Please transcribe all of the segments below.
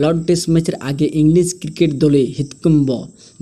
Lord test ম্যাচের আগে English cricket দলে হৃৎকুম্ভ,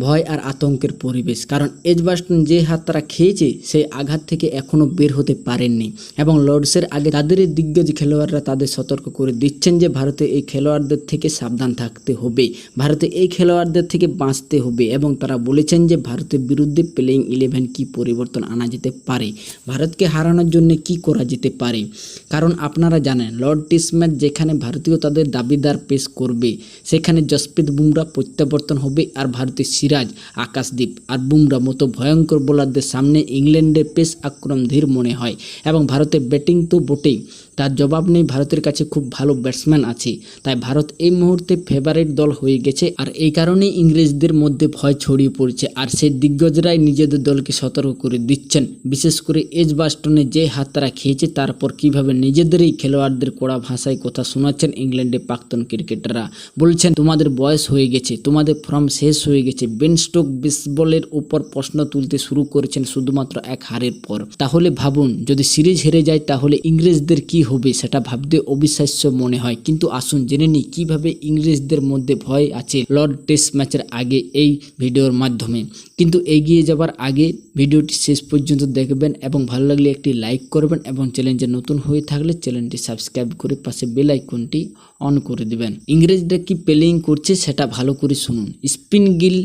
ভয় আর আতঙ্কের পরিবেশ। কারণ এজবাস্টন যে হাত তারা খেয়েছে, সেই আঘাত থেকে এখনও বের হতে পারেননি। এবং লর্ডসের আগে তাদের দিগ্গজ খেলোয়াড়রা তাদের সতর্ক করে দিচ্ছেন যে, ভারতে এই খেলোয়াড়দের থেকে সাবধান থাকতে হবে। ভারতে এই খেলোয়াড়দের থেকে বাঁচতে হবে এবং তারা বলেছেন যে, ভারতের বিরুদ্ধে প্লেইং ইলেভেন কি পরিবর্তন আনা যেতে পারে? ভারতকে হারানোর জন্য কি করা যেতে পারে? কারণ আপনারা জানেন, লর্ড টেস্ট ম্যাচ যেখানে ভারতীয় তাদের দাবিদার পেশ করবে সেখানে জসপ্রীত বুমরা প্রত্যাবর্তন হবে আর ভারতের সিরাজ আকাশদ্বীপ আর বুমরা মতো ভয়ঙ্কর বোলারদের সামনে ইংল্যান্ডের পেস আক্রমণ ধীর মনে হয় এবং ভারতের ব্যাটিং তো বটেই। তার জবাব নেই। ভারতের কাছে খুব ভালো ব্যাটসম্যান আছে। তাই ভারত এই মুহূর্তে ফেভারিট দল হয়ে গেছে। আর এই কারণেই ইংরেজদের মধ্যে ভয় ছড়িয়ে পড়ছে। আর সেই দিগ্গজরাই নিজেদের দলকে সতর্ক করে দিচ্ছেন। বিশেষ করে এজ বাস্টনে যে হাত তারা খেয়েছে তারপর কীভাবে নিজেদেরই খেলোয়াড়দের কড়া ভাষায় কথা শোনাচ্ছেন ইংল্যান্ডের প্রাক্তন ক্রিকেটাররা। বলছেন, তোমাদের বয়স হয়ে গেছে, তোমাদের ফর্ম শেষ হয়ে গেছে। বেন স্টোক বেসবলের উপর প্রশ্ন তুলতে শুরু করেছেন শুধুমাত্র এক হারের পর। তাহলে ভাবুন, যদি সিরিজ হেরে যায়, তাহলে ইংরেজদের কি হবে সেটা ভাবতে অবিশ্বাস্য মনে হয়। কিন্তু আসুন জেনে নিই কীভাবে ইংরেজদের মধ্যে ভয় আছে লর্ড টেস্ট ম্যাচের আগে এই ভিডিওর মাধ্যমে। কিন্তু এগিয়ে যাবার আগে ভিডিওটি শেষ পর্যন্ত দেখবেন এবং ভালো লাগলে একটি লাইক করবেন এবং চ্যানেলটি নতুন হয়ে থাকলে চ্যানেলটি সাবস্ক্রাইব করে পাশে বেল আইকনটি অন করে দেবেন। ইংরেজরা কি প্লেয়িং করছে সেটা ভালো করে শুনুন। স্পিন গিল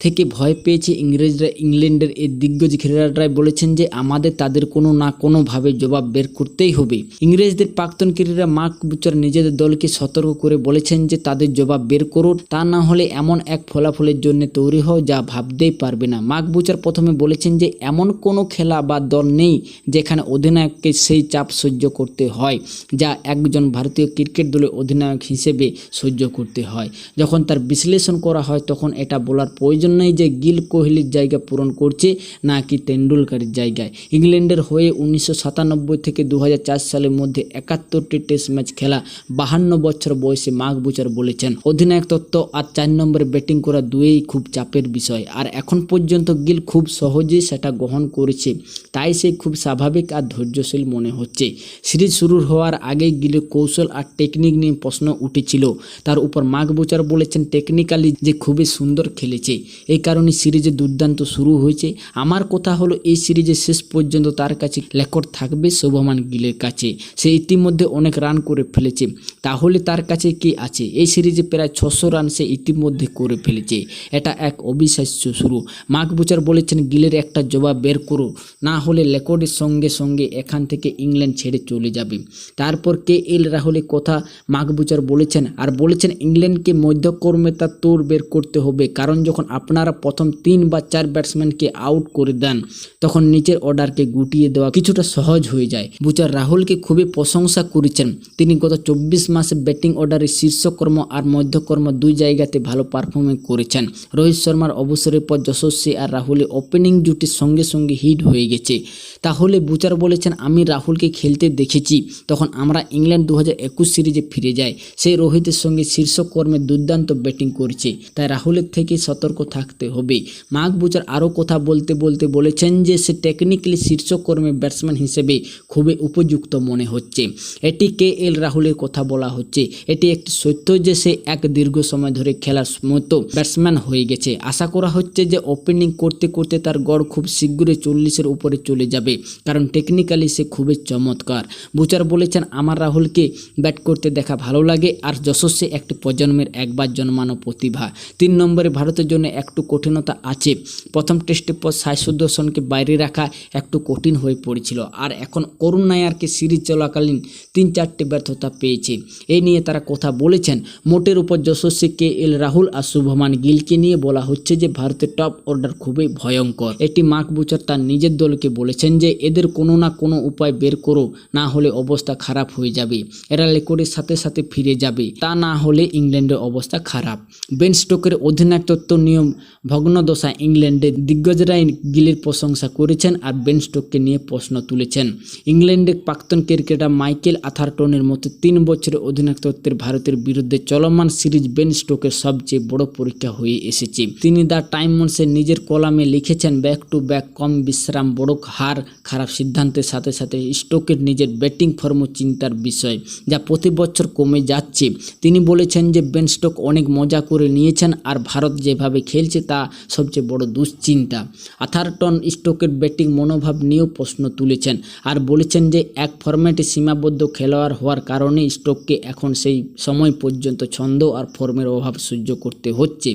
থেকে ভয় পেয়েছে ইংরেজরা। ইংল্যান্ডের এই দিগ্গজ ক্রিকেটাররাই বলেছেন যে, আমাদের তাদের কোনো না কোনোভাবে জবাব বের করতেই হবে। ইংরেজদের প্রাক্তন ক্রিকেটার মার্ক বুচার নিজেদের দলকে সতর্ক করে বলেছেন যে, তাদের জবাব বের করুন তা না হলে এমন এক ফলাফলের জন্য তৈরি হও যা ভাবতেই পারবে না। মার্ক বুচার প্রথমে বলেছেন যে, এমন কোনো খেলা বা দল নেই যেখানে অধিনায়ককে সেই চাপ সহ্য করতে হয়, যা একজন ভারতীয় ক্রিকেট দলের অধিনায়ক হিসেবে সহ্য করতে হয়। যখন তার বিশ্লেষণ করা হয়, তখন এটা বলার প্রয়োজন নেই যে গিল কোহলির জায়গা পূরণ করছে, নাকি তেন্ডুলকারের জায়গায়। ইংল্যান্ডের হয়ে উনিশশো সাতানব্বই থেকে দু হাজার চার সালের মধ্যে একাত্তরটি টেস্ট ম্যাচ খেলা বাহান্ন বছর বয়সে মার্ক বুচার বলেছেন। অধিনায়ক তত্ত্ব আর চার নম্বরে ব্যাটিং করা দুয়েই খুব চাপের বিষয়। আর এখন পর্যন্ত গিল খুব সহজেই সেটা গ্রহণ করেছে। তাই সে খুব স্বাভাবিক আর ধৈর্যশীল মনে হচ্ছে। সিরিজ শুরু হওয়ার আগেই গিলের কৌশল আর টেকনিক নিয়ে প্রশ্ন উঠেছিল। তার উপর মার্ক বুচার বলেছেন, টেকনিক্যালি যে খুবই সুন্দর খেলেছে। এই কারণে সিরিজে দুর্দান্ত শুরু হয়েছে। আমার কথা হলো, এই সিরিজে শেষ পর্যন্ত তার কাছে রেকর্ড থাকবে শোভমান গিলের কাছে। সে ইতিমধ্যে অনেক রান করে ফেলেছে। তাহলে তার কাছে কি আছে? এই সিরিজে প্রায় ছশো রান সে ইতিমধ্যে করে ফেলেছে। এটা এক অবিশ্বাস্য শুরু। মার্ক বুচার বলেছেন, গিলের একটা জবাব বের করো। না হলে রেকর্ডের সঙ্গে সঙ্গে এখান থেকে ইংল্যান্ড ছেড়ে চলে যাবে। তারপর কে এল রাহুলের কথা মার্ক বুচার বলেছেন? আর বলেছেন, ইংল্যান্ডকে মধ্যকর্মে তার তোর বের করতে হবে। কারণ যখন আপনারা প্রথম তিন বা চার ব্যাটসম্যানকে আউট করে দেন, তখন নিচের অর্ডারকে গুটিয়ে দেওয়া কিছুটা সহজ হয়ে যায়। বুচার রাহুলকে খুবই প্রশংসা করেছেন। তিনি গত চব্বিশ মাসে ব্যাটিং অর্ডারে শীর্ষকর্ম আর মধ্যকর্ম দুই জায়গাতে ভালো পারফরমেন্স করেছেন। রোহিত শর্মার অবসরের পর যশস্বী আর রাহুলের ওপেনিং জুটির সঙ্গে সঙ্গে হিট হয়ে গেছে। তাহলে বুচার বলেছেন, আমি রাহুলকে খেলতে দেখেছি। তখন আমরা ইংল্যান্ড দু হাজার একুশ সিরিজে ফিরে যাই। সেই রোহিতের সঙ্গে শীর্ষকর্মে দুর্দান্ত ব্যাটিং করেছে। তাই রাহুলের থেকে সতর্ক থাকতে হবে। মার্ক বুচার আরও কথা বলতে বলতে বলেছেন যে, সে টেকনিক্যালি শীর্ষ কর্মে ব্যাটসম্যান হিসেবে খুবই উপযুক্ত মনে হচ্ছে। এটি কে এল রাহুলের কথা বলা হচ্ছে। এটি একটি সত্য যে, সে এক দীর্ঘ সময় ধরে খেলার মতো ব্যাটসম্যান হয়ে গেছে। আশা করা হচ্ছে যে ওপেনিং করতে করতে তার গড় খুব শীঘ্রই চল্লিশের উপরে চলে যাবে। কারণ টেকনিক্যালি সে খুবই চমৎকার। বুচার বলেছেন, আমার রাহুলকে ব্যাট করতে দেখা ভালো লাগে। আর যশস্বী একটি প্রজন্মের একবার জন্মানো প্রতিভা। তিন নম্বরে ভারতের জন্য একটু কঠিনতা আছে। প্রথম টেস্টের পর সাই সুদর্শনকে বাইরে রাখা একটু কঠিন হয়ে পড়েছিল। আর এখন করুণ নায়ারকে সিরিজ চলাকালীন তিন চারটে ব্যর্থতা পেয়েছে। এই নিয়ে তারা কথা বলেছেন। মোটের উপর যশস্বী কে এল রাহুল আর শুভমান গিলকে নিয়ে বলা হচ্ছে যে, ভারতের টপ অর্ডার খুবই ভয়ঙ্কর। এটি মার্ক বুচার তার নিজের দলকে বলেছেন যে, এদের কোনো না কোনো উপায় বের করো, না হলে অবস্থা খারাপ হয়ে যাবে। এরা রেকর্ডের সাথে সাথে ফিরে যাবে। তা না হলে ইংল্যান্ডের অবস্থা খারাপ। বেন স্টোকের অধিনায়কত্ব নিয়ম ভগ্নদশা ইংল্যান্ডের দিগ্গজরাই গিলের প্রশংসা করেছেন আর বেন স্টোককে নিয়ে প্রশ্ন তুলেছেন। ইংল্যান্ডের প্রাক্তন ক্রিকেটার মাইকেল আথারটনের মতো তিন বছরের অধিনায়কত্বের ভারতের বিরুদ্ধে চলমান সিরিজ বেন স্টোকের সবচেয়ে বড় পরীক্ষা হয়ে এসেছে। তিনি দ্য টাইমসে নিজের কলামে লিখেছেন, ব্যাক টু ব্যাক কম বিশ্রাম, বড় হার, খারাপ সিদ্ধান্তের সাথে সাথে স্টোকের নিজের ব্যাটিং ফর্ম চিন্তার বিষয় যা প্রতি বছর কমে যাচ্ছে। তিনি বলেছেন যে, বেন স্টোক অনেক মজা করে নিয়েছেন আর ভারত যেভাবে খেলছে তা সবচেয়ে বড় দুশ্চিন্তা। আথারটন স্টোকের ব্যাটিং মনোভাব নিয়েও প্রশ্ন তুলেছেন আর বলেছেন যে, এক ফরম্যাটে সীমাবদ্ধ খেলোয়াড় হওয়ার কারণে স্টোককে এখন সেই সময় পর্যন্ত ছন্দ আর ফর্মের অভাব সহ্য করতে হচ্ছে,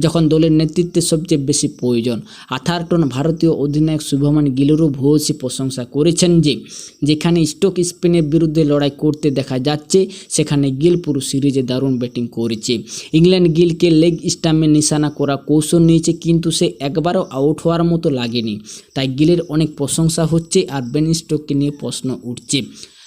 যখন দলের নেতৃত্বের সবচেয়ে বেশি প্রয়োজন। আথারটন ভারতীয় অধিনায়ক শুভমান গিলেরও ভূয়সী প্রশংসা করেছেন যে, যেখানে স্টোক স্পেনের বিরুদ্ধে লড়াই করতে দেখা যাচ্ছে, সেখানে গিল পুরো সিরিজে দারুণ ব্যাটিং করেছে। ইংল্যান্ড গিলকে লেগ স্টাম্পে নিশানা করা কৌশল নিয়েছে কিন্তু সে একবারও আউট হওয়ার মতো লাগেনি। তাই গিলের অনেক প্রশংসা হচ্ছে আর বেন স্টোককে নিয়ে প্রশ্ন উঠছে।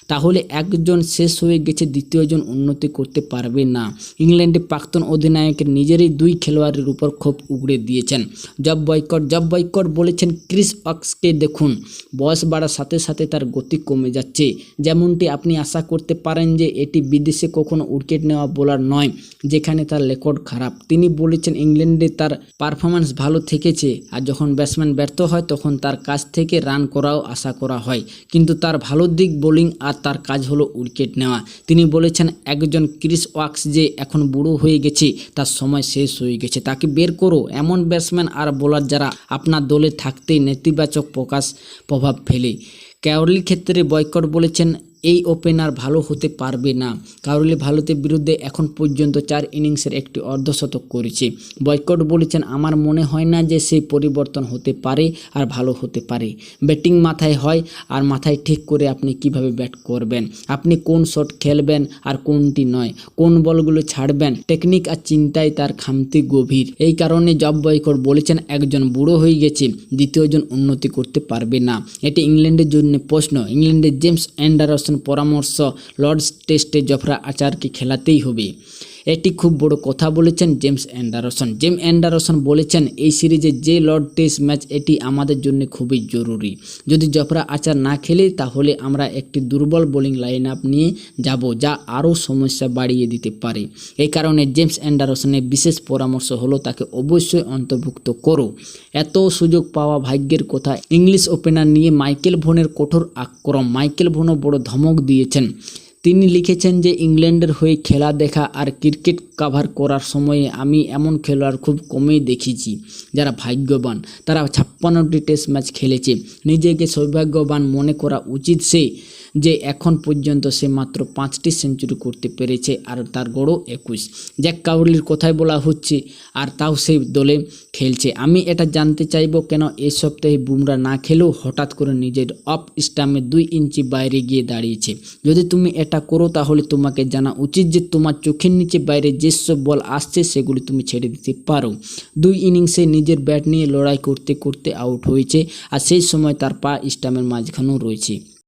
তাহলে একজন শেষ হয়ে গেছে, দ্বিতীয়জন উন্নতি করতে পারবে না। ইংল্যান্ডে প্রাক্তন অধিনায়কের নিজেরই দুই খেলোয়াড়ের উপর ক্ষোভ উগড়ে দিয়েছেন। জব বয়কট জব বয়কট বলেছেন ক্রিস অক্সকে, দেখুন, বয়স বাড়ার সাথে সাথে তার গতি কমে যাচ্ছে। যেমনটি আপনি আশা করতে পারেন যে এটি বিদেশে কখনো উইকেট নেওয়া বোলার নয়, যেখানে তার রেকর্ড খারাপ। তিনি বলেছেন ইংল্যান্ডে তার পারফরম্যান্স ভালো থেকেছে আর যখন ব্যাটসম্যান ব্যর্থ হয়, তখন তার কাছ থেকে রান করাও আশা করা হয়। কিন্তু তার ভালো দিক বোলিং আর তার কাজ হলো উইকেট নেওয়া। তিনি বলেছেন, একজন ক্রিস ওয়াক্স যে এখন বুড়ো হয়ে গেছে, তার সময় শেষ হয়ে গেছে। তাকে বের করো। এমন ব্যাটসম্যান আর বোলার যারা আপনার দলে থাকতেই নেতিবাচক প্রকাশ, প্রভাব ফেলে। ক্যাওরলি ক্ষেত্রে বয়কট বলেছেন এই ওপেনার ভালো হতে পারবে না। কারলি ভারতের বিরুদ্ধে এখন পর্যন্ত চার ইনিংসের একটি অর্ধশতক করেছে। বয়কট বলেছেন, আমার মনে হয় না যে সেই পরিবর্তন হতে পারে আর ভালো হতে পারে। ব্যাটিং মাথায় হয় আর মাথায় ঠিক করে আপনি কীভাবে ব্যাট করবেন? আপনি কোন শট খেলবেন আর কোনটি নয়? কোন বলগুলো ছাড়বেন? টেকনিক আর চিন্তায় তার খামতি গভীর। এই কারণে জব বয়কট বলেছেন, একজন বুড়ো হয়ে গেছে, দ্বিতীয়জন উন্নতি করতে পারবে না। এটি ইংল্যান্ডের জন্য প্রশ্ন। ইংল্যান্ডের জেমস অ্যান্ডারসন পরামর্শ লর্ডস টেস্টে জফরা আচারকে খেলাতেই হবে। এটি খুব বড় কথা বলেছেন জেমস অ্যান্ডারসন। জেম অ্যান্ডারসন বলেছেন, এই সিরিজে যে লর্ড টেস্ট ম্যাচ, এটি আমাদের জন্য খুবই জরুরি। যদি জফরা আচার না খেলে, তাহলে আমরা একটি দুর্বল বোলিং লাইন আপ নিয়ে যাব, যা আরও সমস্যা বাড়িয়ে দিতে পারে। এই কারণে জেমস অ্যান্ডারসনের বিশেষ পরামর্শ হলো, তাকে অবশ্যই অন্তর্ভুক্ত করো। এত সুযোগ পাওয়া ভাগ্যের কথা ইংলিশ ওপেনার নিয়ে মাইকেল ভোনের কঠোর আক্রম মাইকেল ভনও বড় ধমক দিয়েছেন। তিনি লিখেছেন যে, ইংল্যান্ডের হয়ে খেলা দেখা আর ক্রিকেট কাভার করার সময়ে আমি এমন খেলোয়াড় খুব কমই দেখেছি যারা ভাগ্যবান। তারা ছাপ্পান্নটি টেস্ট ম্যাচ খেলেছে। নিজেকে সৌভাগ্যবান মনে করা উচিত সে যে এখন পর্যন্ত সে মাত্র পাঁচটি সেঞ্চুরি করতে পেরেছে আর তার গড় একুশ। জ্যাক কাউলির কথাই বলা হচ্ছে, আর তাও সেই দলে খেলছে। আমি এটা জানতে চাইব কেন এই সপ্তাহে বুমরা না খেলেও হঠাৎ করে নিজের অফ স্টামে দুই ইঞ্চি বাইরে গিয়ে দাঁড়িয়েছে। যদি তুমি এটা করো তাহলে তোমাকে জানা উচিত যে তোমার চোখের নিচে বাইরে যেসব বল আসছে সেগুলি তুমি ছেড়ে দিতে পারো। দুই ইনিংসে নিজের ব্যাট নিয়ে লড়াই করতে করতে আউট হয়েছে, আর সেই সময় তার পা স্টামের মাঝখানেও রয়েছে।